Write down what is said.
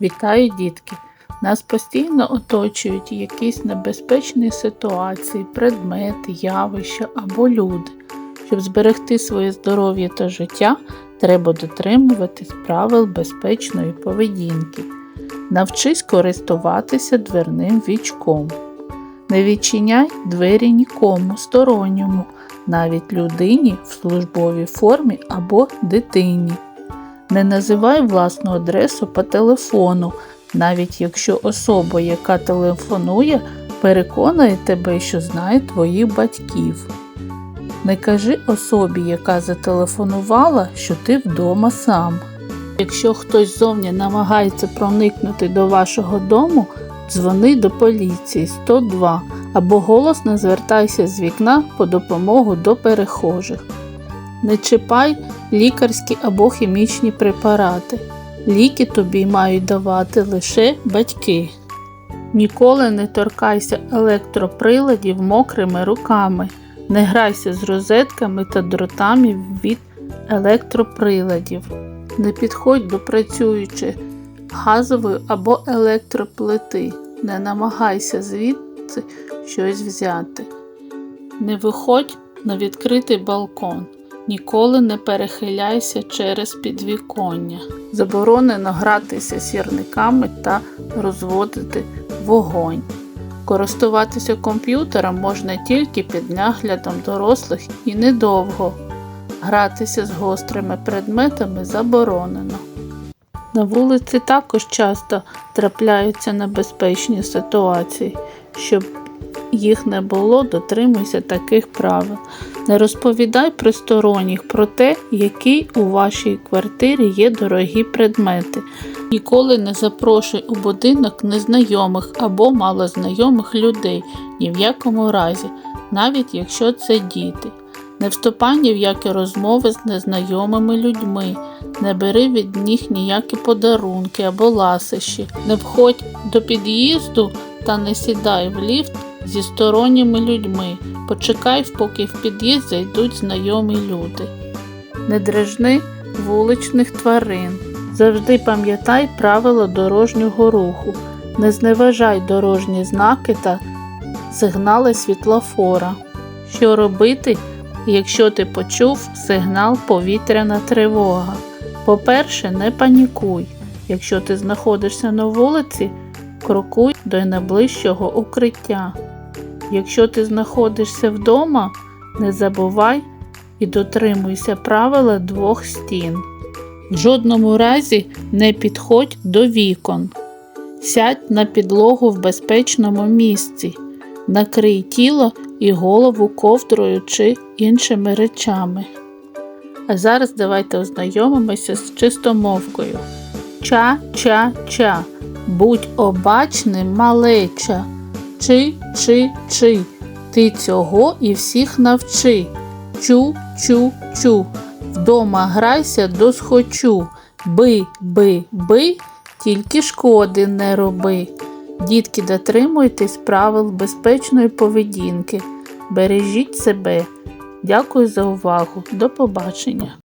Вітаю, дітки! Нас постійно оточують якісь небезпечні ситуації, предмети, явища або люди. Щоб зберегти своє здоров'я та життя, треба дотримуватись правил безпечної поведінки. Навчись користуватися дверним вічком. Не відчиняй двері нікому сторонньому, навіть людині в службовій формі або дитині. Не називай власну адресу по телефону, навіть якщо особа, яка телефонує, переконує тебе, що знає твоїх батьків. Не кажи особі, яка зателефонувала, що ти вдома сам. Якщо хтось зовні намагається проникнути до вашого дому, дзвони до поліції 102 або голосно звертайся з вікна по допомогу до перехожих. Не чіпай лікарські або хімічні препарати. Ліки тобі мають давати лише батьки. Ніколи не торкайся електроприладів мокрими руками. Не грайся з розетками та дротами від електроприладів. Не підходь до працюючої газової або електроплити. Не намагайся звідси щось взяти. Не виходь на відкритий балкон. Ніколи не перехиляйся через підвіконня. Заборонено гратися сірниками та розводити вогонь. Користуватися комп'ютером можна тільки під наглядом дорослих і недовго. Гратися з гострими предметами заборонено. На вулиці також часто трапляються небезпечні ситуації. Щоб їх не було, дотримуйся таких правил. Не розповідай присторонніх про те, які у вашій квартирі є дорогі предмети. Ніколи не запрошуй у будинок незнайомих або малознайомих людей, ні в якому разі, навіть якщо це діти. Не вступай ні в які розмови з незнайомими людьми, не бери від них ніякі подарунки або ласощі, не входь до під'їзду та не сідай в ліфт зі сторонніми людьми. Почекай, поки в під'їзд зайдуть знайомі люди. Не дражни вуличних тварин. Завжди пам'ятай правила дорожнього руху. Не зневажай дорожні знаки та сигнали світлофора. Що робити, якщо ти почув сигнал повітряна тривога? По-перше, не панікуй. Якщо ти знаходишся на вулиці, крокуй до найближчого укриття. Якщо ти знаходишся вдома, не забувай і дотримуйся правила двох стін. В жодному разі не підходь до вікон. Сядь на підлогу в безпечному місці, накрий тіло і голову ковдрою чи іншими речами. А зараз давайте ознайомимося з чистомовкою. Ча-ча-ча, будь обачним, малеча. Чи, чи, чи, ти цього і всіх навчи. Чу, чу, чу. Вдома грайся досхочу. Би, би, би, тільки шкоди не роби. Дітки, дотримуйтесь правил безпечної поведінки. Бережіть себе. Дякую за увагу. До побачення.